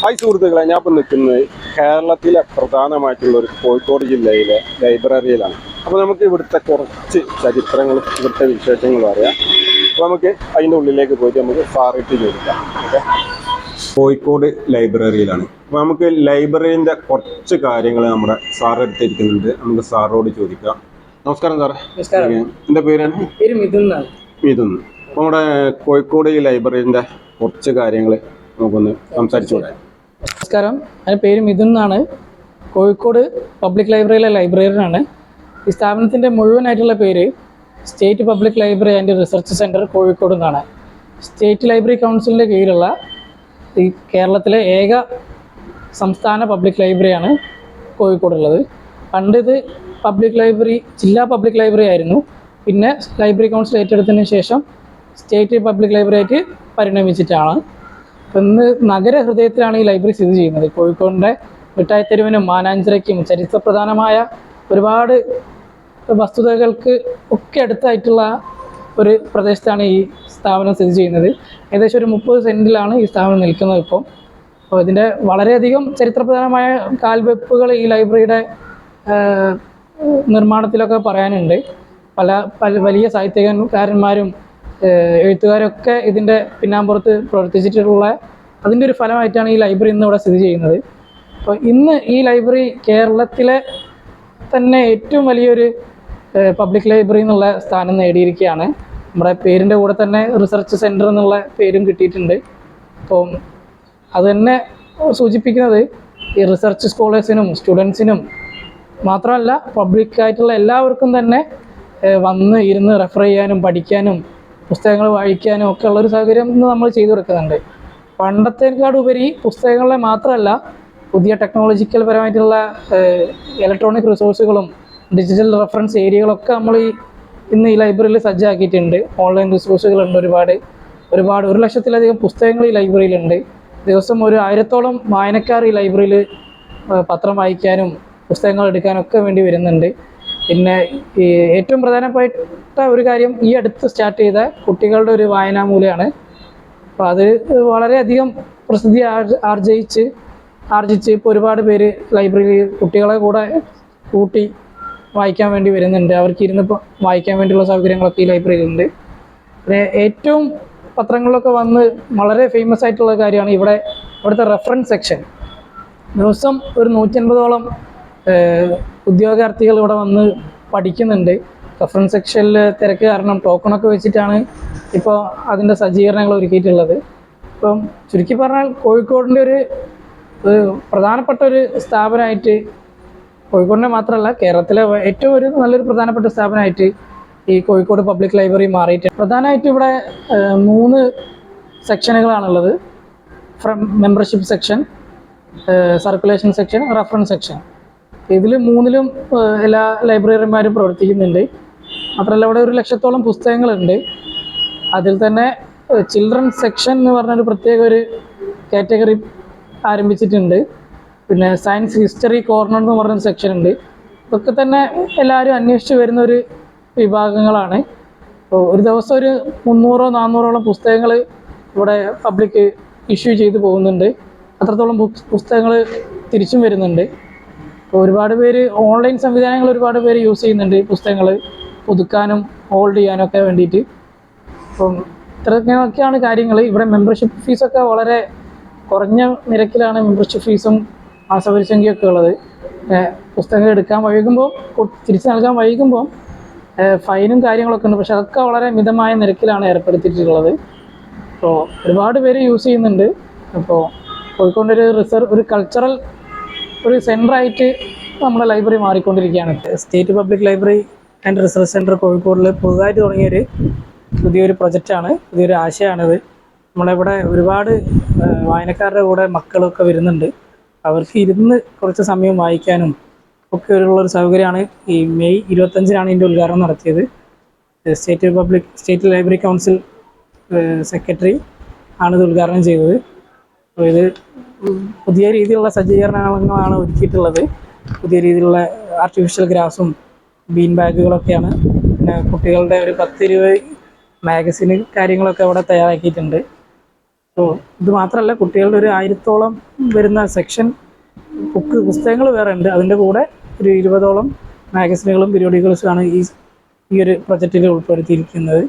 Hi സുഹൃത്തുക്കളെ ഞാൻ ഇപ്പം നിൽക്കുന്നത് കേരളത്തിലെ പ്രധാനമായിട്ടുള്ള ഒരു കോഴിക്കോട് ജില്ലയിലെ ലൈബ്രറിയിലാണ്. അപ്പോൾ നമുക്ക് ഇവിടുത്തെ കുറച്ച് ചരിത്രങ്ങളും ഇവിടുത്തെ വിശേഷങ്ങളും അറിയാം. അപ്പോൾ നമുക്ക് അതിന്റെ ഉള്ളിലേക്ക് പോയിട്ട് നമുക്ക് സാറിട്ട് ചോദിക്കാം. ഓക്കെ? കോഴിക്കോട് ലൈബ്രറിയിലാണ്. അപ്പോൾ നമുക്ക് ലൈബ്രറീന്റെ കുറച്ച് കാര്യങ്ങൾ നമ്മുടെ സാർ എടുത്തിരിക്കുന്നുണ്ട്. നമുക്ക് സാറോട് ചോദിക്കാം. നമസ്കാരം സാറേ. നമസ്കാരം. എന്റെ പേരാണ് പേര് മിഥുൻ എന്നാണ്. ഇതൊന്ന് അപ്പോൾ നമ്മുടെ കോഴിക്കോട് ഈ ലൈബ്രറീന്റെ കുറച്ച് കാര്യങ്ങൾ നമുക്കൊന്ന് സംസാരിച്ചു സംസാരിച്ചുകൂടെ? നമസ്കാരം. എന്റെ പേര് മിഥുൻ എന്നാണ്. കോഴിക്കോട് പബ്ലിക് ലൈബ്രറിയിലെ ലൈബ്രറിയനാണ്. ഈ സ്ഥാപനത്തിന്റെ മുഴുവനായിട്ടുള്ള പേര് state public library and research centre Kozhikode എന്നാണ്. സ്റ്റേറ്റ് ലൈബ്രറി കൗൺസിലിന്റെ കീഴിലുള്ള ഈ കേരളത്തിലെ ഏക സംസ്ഥാന പബ്ലിക് ലൈബ്രറിയാണ് കോഴിക്കോടുള്ളത്. പണ്ട് ഇത് പബ്ലിക് ലൈബ്രറി ജില്ലാ പബ്ലിക് ലൈബ്രറി ആയിരുന്നു. പിന്നെ ലൈബ്രറി കൗൺസിൽ ഏറ്റെടുത്തതിന് ശേഷം സ്റ്റേറ്റ് പബ്ലിക് ലൈബ്രറി ആയിട്ട് പരിണമിച്ചിട്ടാണ്. ഇന്ന് നഗരഹൃദയത്തിലാണ് ഈ ലൈബ്രറി സ്ഥിതി ചെയ്യുന്നത്. കോഴിക്കോടിന്റെ മിഠായിത്തെരുവിനും മാനാഞ്ചിറയ്ക്കും ചരിത്രപ്രധാനമായ ഒരുപാട് വസ്തുതകൾക്ക് ഒക്കെ അടുത്തായിട്ടുള്ള ഒരു പ്രദേശത്താണ് ഈ സ്ഥാപനം സ്ഥിതി ചെയ്യുന്നത്. ഏകദേശം ഒരു മുപ്പത് സെന്റിലാണ് ഈ സ്ഥാപനം നിൽക്കുന്നത് ഇപ്പോൾ അപ്പോൾ ഇതിന്റെ വളരെയധികം ചരിത്രപ്രധാനമായ കാൽവെപ്പുകൾ ഈ ലൈബ്രറിയുടെ നിർമ്മാണത്തിലൊക്കെ പറയാനുണ്ട്. പല പല വലിയ സാഹിത്യകാരന്മാരും എഴുത്തുകാരൊക്കെ ഇതിന്റെ പിന്നാമ്പുറത്ത് പ്രവർത്തിച്ചിട്ടുള്ള അതിന്റെ ഒരു ഫലമായിട്ടാണ് ഈ ലൈബ്രറി ഇന്ന് ഇവിടെ സ്ഥിതി ചെയ്യുന്നത്. അപ്പോൾ ഇന്ന് ഈ ലൈബ്രറി കേരളത്തിലെ തന്നെ ഏറ്റവും വലിയൊരു പബ്ലിക് ലൈബ്രറി എന്നുള്ള സ്ഥാനം നേടിയിരിക്കുകയാണ്. നമ്മുടെ പേരിന്റെ കൂടെ തന്നെ റിസർച്ച് സെന്റർ എന്നുള്ള പേരും കിട്ടിയിട്ടുണ്ട്. അപ്പോൾ അത് തന്നെ സൂചിപ്പിക്കുന്നത് ഈ റിസർച്ച് സ്കോളേഴ്സിനും സ്റ്റുഡൻസിനും മാത്രമല്ല പബ്ലിക്കായിട്ടുള്ള എല്ലാവർക്കും തന്നെ വന്ന് ഇരുന്ന് റെഫർ ചെയ്യാനും പഠിക്കാനും പുസ്തകങ്ങൾ വായിക്കാനും ഒക്കെ ഉള്ളൊരു സൗകര്യം നമ്മൾ ചെയ്തു കൊടുക്കുന്നുണ്ട്. പണ്ടത്തേക്കാളുപരി പുസ്തകങ്ങളെ മാത്രമല്ല പുതിയ ടെക്നോളജിക്കൽ പരമായിട്ടുള്ള ഇലക്ട്രോണിക് റിസോഴ്സുകളും ഡിജിറ്റൽ റെഫറൻസ് ഏരിയകളൊക്കെ നമ്മൾ ഈ ഇന്ന് ഈ ലൈബ്രറിയിൽ സജ്ജമാക്കിയിട്ടുണ്ട് ഓൺലൈൻ റിസോഴ്സുകളുണ്ട് ഒരുപാട്. ഒരുപാട് ഒരു ലക്ഷത്തിലധികം പുസ്തകങ്ങൾ ഈ ലൈബ്രറിയിലുണ്ട് ദിവസം ഒരു ആയിരത്തോളം വായനക്കാർ ഈ ലൈബ്രറിയിൽ പത്രം വായിക്കാനും പുസ്തകങ്ങൾ എടുക്കാനൊക്കെ വേണ്ടി വരുന്നുണ്ട്. പിന്നെ ഏറ്റവും പ്രധാനപ്പെട്ട ഒരു കാര്യം ഈ അടുത്ത് സ്റ്റാർട്ട് ചെയ്ത കുട്ടികളുടെ ഒരു വായനാമൂലയാണ് അപ്പോൾ അത് വളരെയധികം പ്രസിദ്ധി ആർ ആർജിച്ച് ആർജിച്ച് ഇപ്പോൾ ഒരുപാട് പേര് ലൈബ്രറിയിൽ കുട്ടികളെ കൂടെ കൂട്ടി വായിക്കാൻ വേണ്ടി വരുന്നുണ്ട്. അവർക്ക് ഇരുന്ന് വായിക്കാൻ വേണ്ടിയുള്ള സൗകര്യങ്ങളൊക്കെ ഈ ലൈബ്രറിയിലുണ്ട്. പിന്നെ ഏറ്റവും പത്രങ്ങളിലൊക്കെ വന്ന് വളരെ ഫേമസ് ആയിട്ടുള്ള കാര്യമാണ് ഇവിടെ ഇവിടുത്തെ റെഫറൻസ് സെക്ഷൻ ദിവസം ഒരു നൂറ്റൻപതോളം ഉദ്യോഗാർത്ഥികൾ ഇവിടെ വന്ന് പഠിക്കുന്നുണ്ട്. റെഫറൻസ് സെക്ഷനിൽ തിരക്ക് കാരണം ടോക്കണൊക്കെ വെച്ചിട്ടാണ് ഇപ്പോൾ അതിന്റെ സജ്ജീകരണങ്ങൾ ഒരുക്കിയിട്ടുള്ളത്. ഇപ്പം ചുരുക്കി പറഞ്ഞാൽ കോഴിക്കോടിന്റെ ഒരു പ്രധാനപ്പെട്ട ഒരു സ്ഥാപനമായിട്ട് കോഴിക്കോടിനെ മാത്രമല്ല കേരളത്തിലെ ഏറ്റവും ഒരു നല്ലൊരു പ്രധാനപ്പെട്ട സ്ഥാപനമായിട്ട് ഈ കോഴിക്കോട് പബ്ലിക് ലൈബ്രറി മാറിയിട്ടുണ്ട് പ്രധാനമായിട്ടും ഇവിടെ മൂന്ന് സെക്ഷനുകളാണുള്ളത് from membership section circulation section reference section ഇതിൽ മൂന്നിലും എല്ലാ ലൈബ്രറിമാരും പ്രവർത്തിക്കുന്നുണ്ട്. മാത്രമല്ല ഇവിടെ ഒരു ലക്ഷത്തോളം പുസ്തകങ്ങളുണ്ട്. അതിൽ തന്നെ ചിൽഡ്രൻ സെക്ഷൻ എന്ന് പറഞ്ഞൊരു പ്രത്യേക ഒരു കാറ്റഗറി ആരംഭിച്ചിട്ടുണ്ട്. പിന്നെ സയൻസ് ഹിസ്റ്ററി കോർണർ എന്ന് പറഞ്ഞൊരു സെക്ഷൻ ഉണ്ട്. ഇതൊക്കെ തന്നെ എല്ലാവരും അന്വേഷിച്ച് വരുന്ന ഒരു വിഭാഗങ്ങളാണ്. അപ്പോൾ ഒരു ദിവസം ഒരു മുന്നൂറോ നാന്നൂറോളം പുസ്തകങ്ങൾ ഇവിടെ പബ്ലിക് ഇഷ്യൂ ചെയ്ത് പോകുന്നുണ്ട്. അത്രത്തോളം പുസ്തകങ്ങൾ തിരിച്ചും വരുന്നുണ്ട്. ഒരുപാട് പേര് ഓൺലൈൻ സംവിധാനങ്ങൾ ഒരുപാട് പേര് യൂസ് ചെയ്യുന്നുണ്ട് പുസ്തകങ്ങൾ. പുതുക്കാനും ഹോൾഡ് ചെയ്യാനൊക്കെ വേണ്ടിയിട്ട്. അപ്പം ഇത്രയൊക്കെയാണ് കാര്യങ്ങൾ ഇവിടെ മെമ്പർഷിപ്പ് ഫീസൊക്കെ വളരെ കുറഞ്ഞ നിരക്കിലാണ് മെമ്പർഷിപ്പ് ഫീസും മാസപരിസംഖ്യയൊക്കെ ഉള്ളത്. പുസ്തകം എടുക്കാൻ വൈകുമ്പോൾ തിരിച്ച് നൽകാൻ വൈകുമ്പോൾ ഫൈനും കാര്യങ്ങളൊക്കെ ഉണ്ട്. പക്ഷെ അതൊക്കെ വളരെ മിതമായ നിരക്കിലാണ് ഏർപ്പെടുത്തിയിട്ടുള്ളത്. അപ്പോൾ ഒരുപാട് പേര് യൂസ് ചെയ്യുന്നുണ്ട്. അപ്പോൾ കോഴിക്കോട് ഒരു റിസർവ് ഒരു കൾച്ചറൽ ഒരു സെന്ററായിട്ട് നമ്മുടെ ലൈബ്രറി മാറിക്കൊണ്ടിരിക്കുകയാണ്. State public library and research centre കോഴിക്കോടിൽ പുതുതായിട്ട് തുടങ്ങിയൊരു പുതിയൊരു പ്രൊജക്റ്റാണ് പുതിയൊരു ആശയമാണിത് നമ്മളിവിടെ ഒരുപാട് വായനക്കാരുടെ കൂടെ മക്കളൊക്കെ വരുന്നുണ്ട്. അവർക്ക് ഇരുന്ന് കുറച്ച് സമയം വായിക്കാനും ഒക്കെ ഉള്ളൊരു സൗകര്യമാണ് ഈ മെയ് ഇരുപത്തഞ്ചിനാണ് ഇതിന്റെ ഉദ്ഘാടനം നടത്തിയത്. State public state library council secretary ആണ് ഇത് ഉദ്ഘാടനം ചെയ്തത്. അപ്പോൾ ഇത് പുതിയ രീതിയിലുള്ള സജ്ജീകരണങ്ങളാണ് ഒരുക്കിയിട്ടുള്ളത്. പുതിയ രീതിയിലുള്ള ആർട്ടിഫിഷ്യൽ ഗ്രാസും ബീൻ ബാഗുകളൊക്കെയാണ്. പിന്നെ കുട്ടികളുടെ ഒരു പത്ത് രൂപ മാഗസിന് കാര്യങ്ങളൊക്കെ അവിടെ തയ്യാറാക്കിയിട്ടുണ്ട്. അപ്പോൾ ഇത് മാത്രമല്ല കുട്ടികളുടെ ഒരു ആയിരത്തോളം വരുന്ന സെക്ഷൻ ബുക്ക് പുസ്തകങ്ങൾ വേറെ ഉണ്ട്. അതിന്റെ കൂടെ ഒരു ഇരുപതോളം മാഗസിനുകളും പീരിയോഡിക്കൽസുമാണ് ഈ ഈ ഒരു പ്രൊജക്റ്റിൽ ഉൾപ്പെടുത്തിയിരിക്കുന്നത്.